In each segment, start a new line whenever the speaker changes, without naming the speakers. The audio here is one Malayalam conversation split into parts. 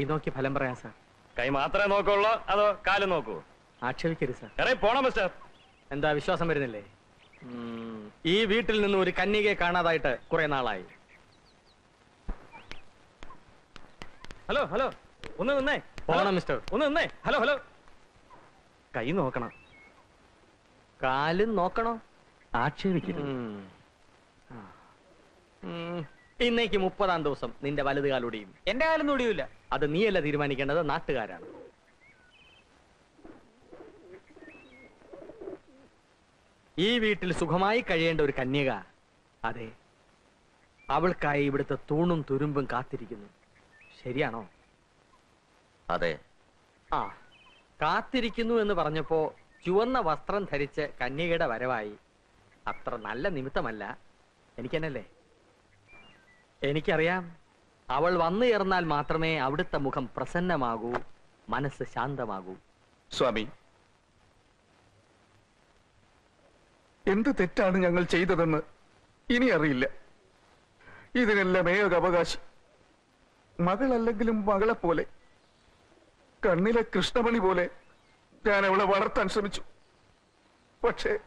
കൈ നോക്കി ഫലം പറയാം സാർ.
കൈ മാത്രമേ നോക്കുള്ളൂ അതോ കാൽ നോക്കൂ?
ആക്ഷേപിക്കരുത് സാർ.
ഇറങ്ങി പോണം മിസ്റ്റർ.
എന്താ വിശ്വാസം വരുന്നില്ലേ? ഈ വീട്ടിൽ നിന്ന് ഒരു കന്യകയെ കാണാതായിട്ട് കുറെ നാളായി.
Hello hello. ഒന്ന് നിന്നേ.
പോണം മിസ്റ്റർ.
ഒന്ന് നിന്നേ. Hello hello. കൈ നോക്കണം.
കാലും നോക്കണോ? ആക്ഷേപിക്കരുത്. ഇന്നേക്ക് മുപ്പതാം ദിവസം നിന്റെ വലത് കാലൊടിയും
എന്റെ കാലൊന്നും ഒടിയൂല
അത് നീയല്ല തീരുമാനിക്കേണ്ടത് നാട്ടുകാരാണ്. ഈ വീട്ടിൽ സുഖമായി കഴിയേണ്ട ഒരു കന്യക അതെ അവൾക്കായി ഇവിടുത്തെ തൂണും തുരുമ്പും കാത്തിരിക്കുന്നു. ശരിയാണോ?
അതെ.
ആ കാത്തിരിക്കുന്നു എന്ന് പറഞ്ഞപ്പോ ചുവന്ന വസ്ത്രം ധരിച്ച് കന്യകയുടെ വരവായി. അത്ര നല്ല നിമിത്തമല്ല. എനിക്കെന്നല്ലേ? എനിക്കറിയാം. അവൾ വന്നു ചേർന്നാൽ മാത്രമേ അവിടുത്തെ മുഖം പ്രസന്നമാകൂ മനസ്സ് ശാന്തമാകൂ.
സ്വാമി. എന്ത് തെറ്റാണ് ഞങ്ങൾ ചെയ്തതെന്ന് ഇനി അറിയില്ല. ഇതിനെല്ലാം ഏക അവകാശി. മകളല്ലെങ്കിലും മകളെ പോലെ കണ്ണിലെ കൃഷ്ണമണി പോലെ ഞാൻ അവളെ വളർത്താൻ ശ്രമിച്ചു. പക്ഷേ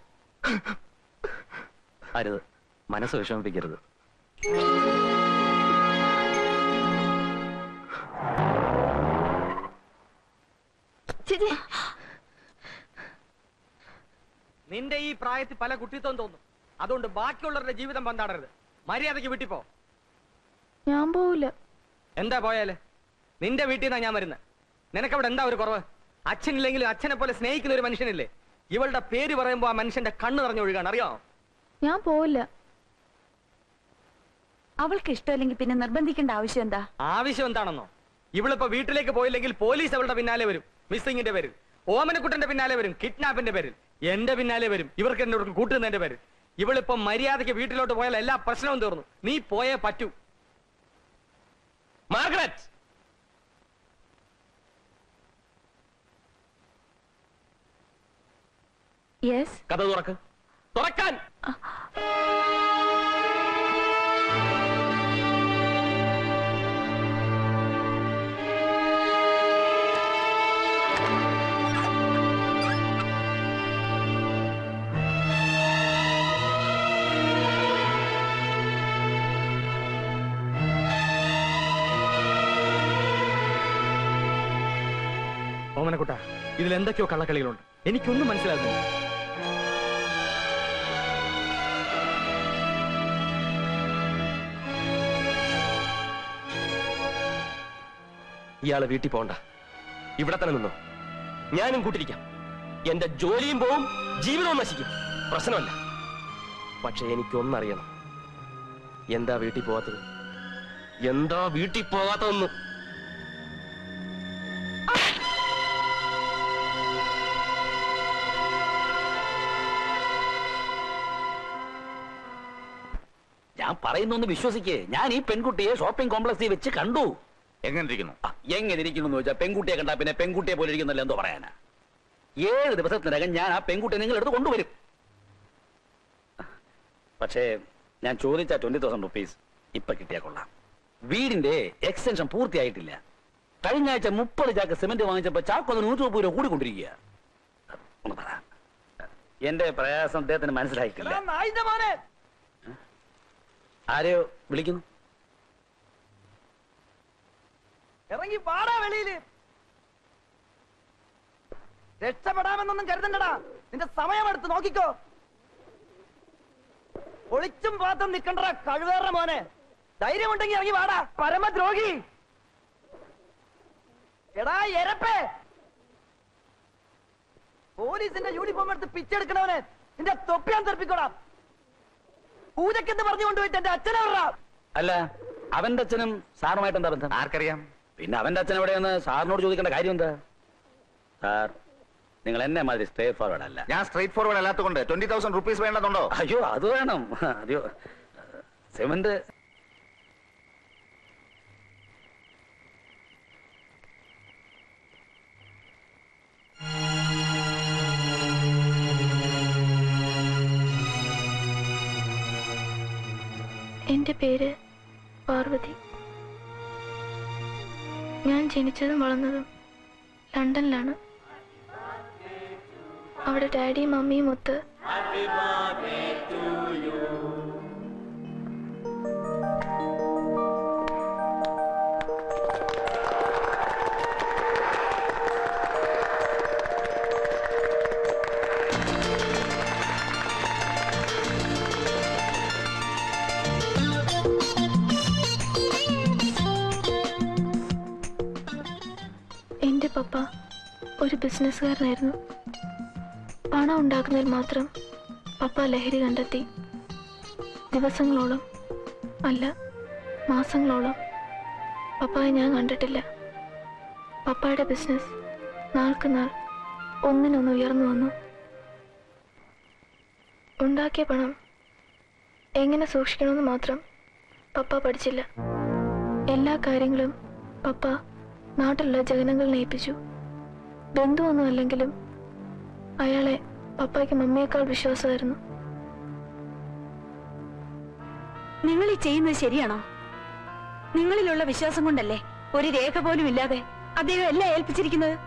അരുത്. മനസ്സ് വിഷമിപ്പിക്കരുത്.
നിന്റെ ഈ പ്രായത്തിൽ പല കുട്ടിത്വം തോന്നും. അതുകൊണ്ട് ബാക്കിയുള്ളവരുടെ ജീവിതം പന്താടരുത്. മര്യാദയ്ക്ക് വീട്ടിൽ പോ.
ഞാൻ പോവില്ല.
എന്താ പോയാൽ? നിന്റെ വീട്ടിൽ നിന്നാ ഞാൻ വരുന്നത് നിനക്കവിടെ എന്താ ഒരു കുറവ്? അച്ഛനില്ലെങ്കിലും അച്ഛനെ പോലെ സ്നേഹിക്കുന്ന ഒരു മനുഷ്യനില്ലേ? ഇവളുടെ പേര് പറയുമ്പോ ആ മനുഷ്യന്റെ കണ്ണ് നിറഞ്ഞൊഴുകാണ് അറിയോ?
ഞാൻ പോവില്ല. അവൾക്ക് ഇഷ്ടമല്ലെങ്കിൽ പിന്നെ നിർബന്ധിക്കേണ്ട ആവശ്യം എന്താ?
ആവശ്യം എന്താണെന്നോ? ഇവളിപ്പോ വീട്ടിലേക്ക് പോയില്ലെങ്കിൽ പോലീസ് അവളുടെ പിന്നാലെ വരും. മിസ്സിങ്ങിന്റെ പേരിൽ. ഓമനക്കുട്ടന്റെ പിന്നാലെ വരും. കിഡ്നാപ്പിന്റെ പേരിൽ. എന്റെ പിന്നാലെ വരും. ഇവർക്ക് എന്നോട് കൂട്ടുന്നതിന്റെ പേരിൽ. ഇവളിപ്പോ മര്യാദയ്ക്ക് വീട്ടിലോട്ട് പോയാൽ എല്ലാ പ്രശ്നവും തീർന്നു. നീ പോയേ പറ്റൂ.
മാർഗരറ്റ്! കഥ തുറക്ക്. തുറക്കാൻ!
ഇതിൽ എന്തൊക്കെയോ കള്ളക്കളികളുണ്ട്. എനിക്കൊന്നും മനസ്സിലാകുന്നില്ല.
ഇയാളെ വീട്ടിൽ പോണ്ട. ഇവിടെ തന്നെ നിന്നോ. ഞാനും കൂട്ടിരിക്കാം. എന്റെ ജോലിയും പോവും ജീവിതവും നശിക്കും. പ്രശ്നമല്ല. പക്ഷെ എനിക്കൊന്നറിയണം. എന്താ വീട്ടിൽ പോവാത്തത്? എന്താ വീട്ടിൽ പോകാത്തതെന്ന്
ഞാൻ പറയുന്നൊന്ന് വിശ്വസിക്കേ. ഞാൻ ഈ പെൺകുട്ടിയെ ഷോപ്പിംഗ് കോംപ്ലക്സിൽ വെച്ച് കണ്ടു.
എങ്ങനെ ഇരിക്കുന്നു
ആ, എങ്ങനെ ഇരിക്കുന്നു എന്ന് വെച്ചാൽ പെൺകുട്ടിയെ കണ്ടാ പിന്നെ പെൺകുട്ടിയെ പോലെ ഇരിക്കുന്നല്ലോ എന്തോ പറയാനാ. ഏഴ് ദിവസത്തിനകം ഞാൻ ആ പെൺകുട്ടിയെ നിങ്ങൾ എടുത്ത് കൊണ്ടുവരും. പക്ഷേ ഞാൻ ചോദിച്ച ട്വന്റി തൗസൻഡ് റുപ്പീസ് ഇപ്പൊ കിട്ടിയാ കൊള്ളാം. വീടിന്റെ എക്സ്റ്റൻഷൻ പൂർത്തിയായിട്ടില്ല. കഴിഞ്ഞ ആഴ്ച മുപ്പത് ചാക്ക് സിമന്റ് വാങ്ങിച്ചപ്പോ ചാക്കൊന്ന് നൂറ്റി മുപ്പത് രൂപ കൂടിക്കൊണ്ടിരിക്കുക ഒന്ന് പറ. എന്റെ പ്രയാസം അദ്ദേഹത്തിന് മനസ്സിലായിട്ടില്ല. ആരെയോ വിളിക്കുന്നു?
ഇറങ്ങി പാടാ വെളിയിൽ. രക്ഷപ്പെടാമെന്നൊന്നും കരുതണ്ടടാ. നിന്റെ സമയമെടുത്ത് നോക്കിക്കോ. ഒളിച്ചും പാത്തും നിക്കണ്ട കഴിവേറ മോനെ. ധൈര്യമുണ്ടെങ്കിൽ ഇറങ്ങി വാടാ. പരമദ്രോഹി. എടാ എരപ്പേ. പോലീസിന്റെ യൂണിഫോം എടുത്ത് പിച്ചെടുക്കണവനെ. നിന്റെ തൊപ്പിയാൻ തെറിപ്പിക്കോടാ. പൂജക്കെന്ന് പറഞ്ഞു കൊണ്ടുപോയിട്ട് എന്റെ അച്ഛനെ വിടാ
അല്ല അവന്റെ അച്ഛനും സാറുമായിട്ട് എന്താ ബന്ധം?
ആർക്കറിയാം.
പിന്നെ അവന്റെ അച്ഛൻ എവിടെയെന്ന് സാറിനോട് ചോദിക്കേണ്ട കാര്യം എന്താ? സാർ നിങ്ങൾ എന്നെ മാതിരി സ്ട്രേറ്റ് ഫോർവേഡ് അല്ല.
ഞാൻ സ്ട്രേറ്റ് ഫോർവേഡ് അല്ലാത്തതുകൊണ്ട് ട്വന്റി തൗസൻഡ് റുപ്പീസ് വേണ്ടതുണ്ടോ?
അയ്യോ അത് വേണം. അയ്യോ സെവന്റ്
എന്റെ പേര് പാർവതി. ഞാൻ ജനിച്ചതും വളർന്നതും ലണ്ടനിലാണ്. അവിടെ ഡാഡിയും മമ്മിയും ഒത്ത് എന്റെ പപ്പ ഒരു ബിസിനസ്സുകാരനായിരുന്നു. പണം ഉണ്ടാക്കുന്നതിൽ മാത്രം പപ്പ ലഹരി കണ്ടെത്തി. ദിവസങ്ങളോളം അല്ല മാസങ്ങളോളം പപ്പായെ ഞാൻ കണ്ടിട്ടില്ല. പപ്പായുടെ ബിസിനസ് നാൾക്ക് നാൾ ഒന്നിനൊന്ന് ഉയർന്നു വന്നു. ഉണ്ടാക്കിയ പണം എങ്ങനെ സൂക്ഷിക്കണമെന്ന് മാത്രം പപ്പ പഠിച്ചില്ല. എല്ലാ കാര്യങ്ങളും പപ്പ നാട്ടിലുള്ള ജനങ്ങളെ നയിപ്പിച്ചു. ബന്ധുവൊന്നും അല്ലെങ്കിലും അയാളെ പപ്പായ്ക്ക് മമ്മിയേക്കാൾ വിശ്വാസമായിരുന്നു.
നിങ്ങൾ ഈ ചെയ്യുന്നത് ശരിയാണോ? നിങ്ങളിലുള്ള വിശ്വാസം കൊണ്ടല്ലേ ഒരു രേഖ പോലും ഇല്ലാതെ അദ്ദേഹം എല്ലാം ഏൽപ്പിച്ചിരിക്കുന്നത്?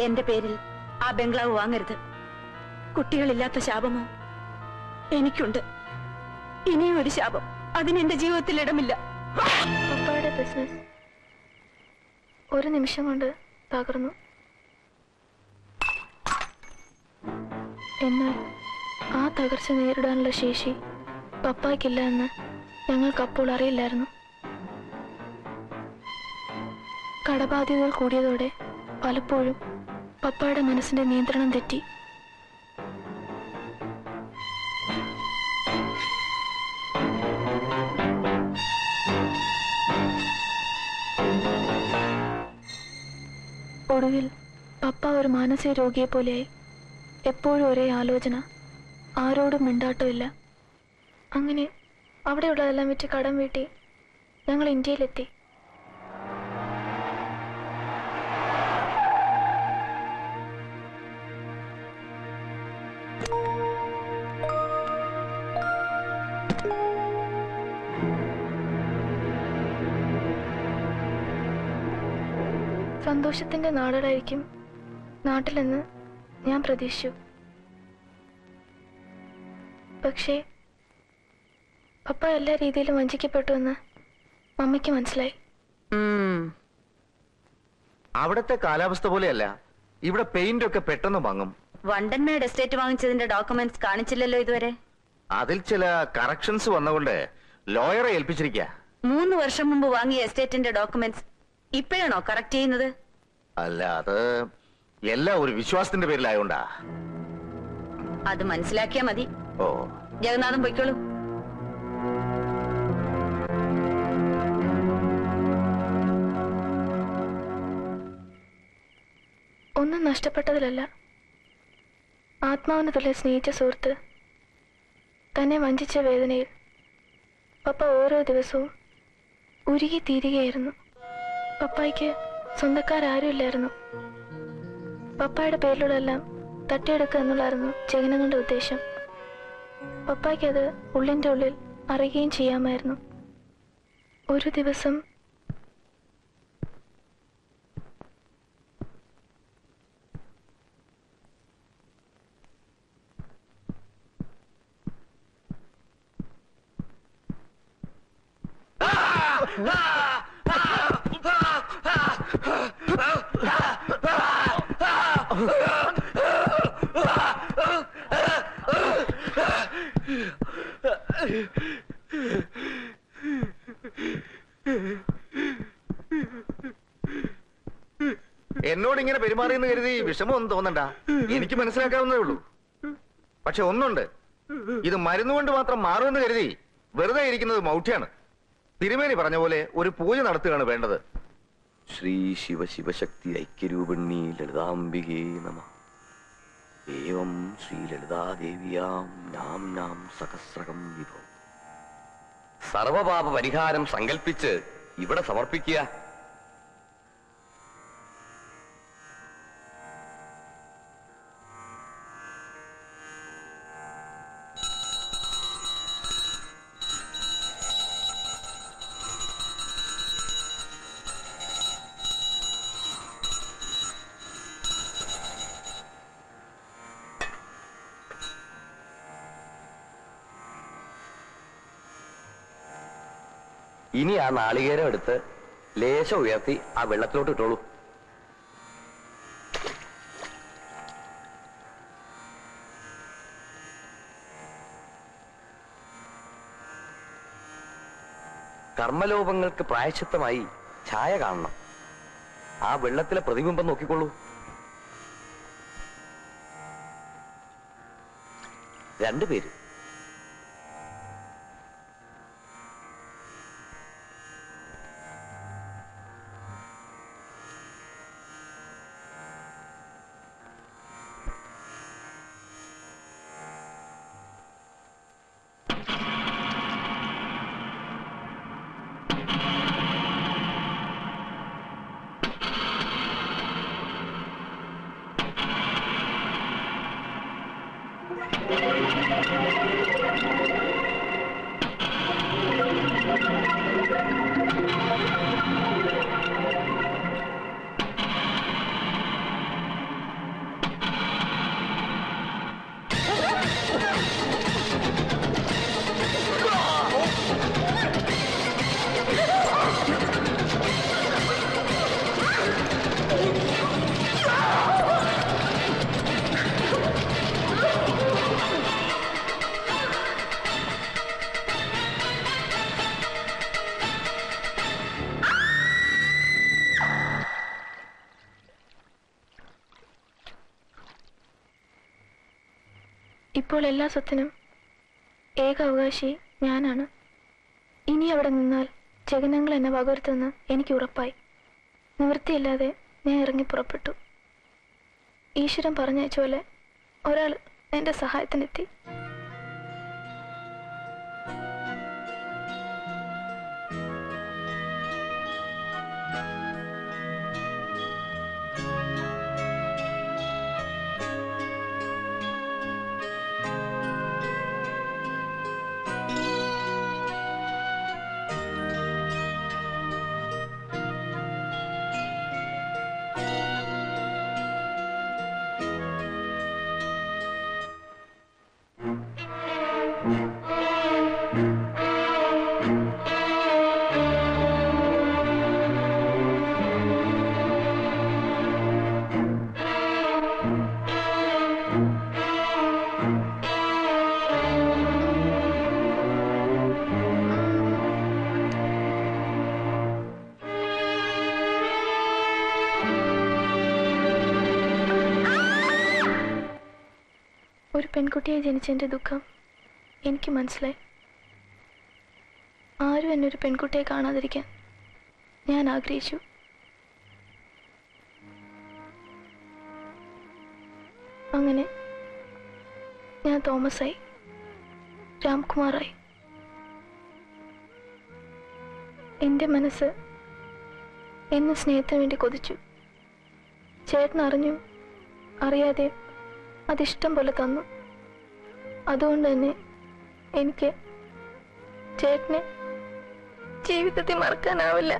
എന്റെ പേരിൽ ആ ബംഗ്ലാവ് വാങ്ങരുത്. കുട്ടികളില്ലാത്ത ശാപമോ? എനിക്കുണ്ട്. ഇനിയും ഒരു ശാപം. അതിന് എന്റെ ജീവിതത്തിൽ ഇടമില്ല.
പപ്പായുടെ ബിസിനസ് ഒരു നിമിഷം കൊണ്ട് തകർന്നു. എന്നാൽ ആ തകർച്ച നേരിടാനുള്ള ശേഷി പപ്പായ്ക്കില്ല എന്ന് ഞങ്ങൾക്കപ്പോൾ അറിയില്ലായിരുന്നു. കടബാധ്യതകൾ കൂടിയതോടെ പലപ്പോഴും പപ്പായുടെ മനസ്സിന്റെ നിയന്ത്രണം തെറ്റി. ഒടുവിൽ പപ്പ ഒരു മാനസിക രോഗിയെ പോലെയായി. എപ്പോഴും ഒരേ ആലോചന. ആരോടും മിണ്ടാട്ടമില്ല. അങ്ങനെ അവിടെയുള്ളതെല്ലാം വിറ്റ് കടം വീട്ടി ഞങ്ങൾ ഇന്ത്യയിലെത്തി. സന്തോഷത്തിന്റെ നാടുകളായിരിക്കും നാട്ടിലെന്ന് ഞാൻ പ്രതീക്ഷിച്ചു. പക്ഷേ പപ്പ എല്ലാ രീതിയിലും വഞ്ചിക്കപ്പെട്ടു എന്ന് മമ്മിക്ക് മനസ്സിലായി.
അവിടത്തെ കാലാവസ്ഥ പോലെയല്ല. ഇവിടെ പെയിന്റ് ഒക്കെ പെട്ടെന്ന് വാങ്ങും
വണ്ടൻമേഡ് എസ്റ്റേറ്റ് വാങ്ങിച്ചതിന്റെ ഡോക്യുമെന്റ്സ് കാണിച്ചില്ലല്ലോ ഇതുവരെ.
അതിൽ ചില കറക്ഷൻസ് വന്നുകൊണ്ട് ലോയറെ ഏൽപ്പിച്ചിരിക്കുക
മൂന്ന് വർഷം മുമ്പ് വാങ്ങിയ എസ്റ്റേറ്റിന്റെ ഡോക്യുമെന്റ്സ് ഇപ്പോഴാണോ കറക്റ്റ് ചെയ്യുന്നത്?
അല്ല അത് എല്ലാം ഒരു വിശ്വാസത്തിന്റെ പേരിലായോണ്ടാ.
അത് മനസ്സിലാക്കിയാ മതി.
ഓ.
ജഗന്നാഥൻ പൊയ്ക്കോളൂ.
ഒന്നും നഷ്ടപ്പെട്ടതിലല്ല. ആത്മാവിന് തുല്യ സ്നേഹിച്ച സുഹൃത്ത് തന്നെ വഞ്ചിച്ച വേദനയിൽ പപ്പ ഓരോ ദിവസവും ഉരുകി തീരുകയായിരുന്നു. പപ്പായ്ക്ക് സ്വന്തക്കാരാരുമില്ലായിരുന്നു. പപ്പായുടെ പേരിലുള്ളതെല്ലാം തട്ടിയെടുക്കുക എന്നുള്ളായിരുന്നു ജഗനങ്ങളുടെ ഉദ്ദേശം. പപ്പായ്ക്ക് അത് ഉള്ളിന്റെ ഉള്ളിൽ അറിയുകയും ചെയ്യാമായിരുന്നു. ഒരു ദിവസം
എന്നോട് ഇങ്ങനെ പെരുമാറിയെന്ന് കരുതി വിഷമമൊന്നും തോന്നണ്ട. എനിക്ക് മനസ്സിലാക്കാവുന്നതേ ഉള്ളൂ. പക്ഷെ ഒന്നുണ്ട്. ഇത് മരുന്നുകൊണ്ട് മാത്രം മാറുമെന്ന് കരുതി വെറുതെ ഇരിക്കുന്നത് മൗഢ്യാണ്. തിരുമേനി പറഞ്ഞ പോലെ ഒരു പൂജ നടത്തുകയാണ് വേണ്ടത്.
ശ്രീ ശിവ ശിവശക്തി ഐക്യരൂപിണി ലളിതാംബികേ നമ. ഏവം ശ്രീ ലളിതാദേവിയാം നാം നാം സഹസ്രകം വിഭവം. സർവപാപ പരിഹാരം സങ്കല്പിച്ച് ഇവിടെ സമർപ്പിക്കുക.
ഇനി ആ നാളികേരം എടുത്ത് ലേശം ഉയർത്തി ആ വെള്ളത്തിലോട്ട് ഇട്ടോളൂ. കർമ്മലോപങ്ങൾക്ക് പ്രായശ്ചിത്തമായി ഛായ കാണണം. ആ വെള്ളത്തിലെ പ്രതിബിംബം നോക്കിക്കൊള്ളൂ. രണ്ടുപേര്. Thank you.
ഇപ്പോൾ എല്ലാ സ്വത്തിനും ഏക അവകാശി ഞാനാണ്. ഇനി അവിടെ നിന്നാൽ ജഗനങ്ങൾ എന്നെ വകവരുത്തുമെന്ന് എനിക്ക് ഉറപ്പായി. നിവൃത്തിയില്ലാതെ ഞാൻ ഇറങ്ങി പുറപ്പെട്ടു. ഈശ്വരൻ പറഞ്ഞയച്ച പോലെ ഒരാൾ എന്റെ സഹായത്തിനെത്തി. ഒരു പെൺകുട്ടിയെ ജനിച്ചതിന്റെ ദുഃഖം എനിക്ക് മനസ്സിലായി. ആരും എന്നെ ഒരു പെൺകുട്ടിയെ കാണാതിരിക്കാൻ ഞാൻ ആഗ്രഹിച്ചു. അങ്ങനെ ഞാൻ തോമസായി രാംകുമാറായി. എന്റെ മനസ്സ് എന്നെ സ്നേഹത്തിന് വേണ്ടി കൊതിച്ചു. ചേട്ടൻ അറിഞ്ഞു അറിയാതെ അതിഷ്ടം പോലെ തന്നു. അതുകൊണ്ട് തന്നെ എനിക്ക് ചേട്ടനെ ജീവിതത്തിൽ മറക്കാനാവില്ല.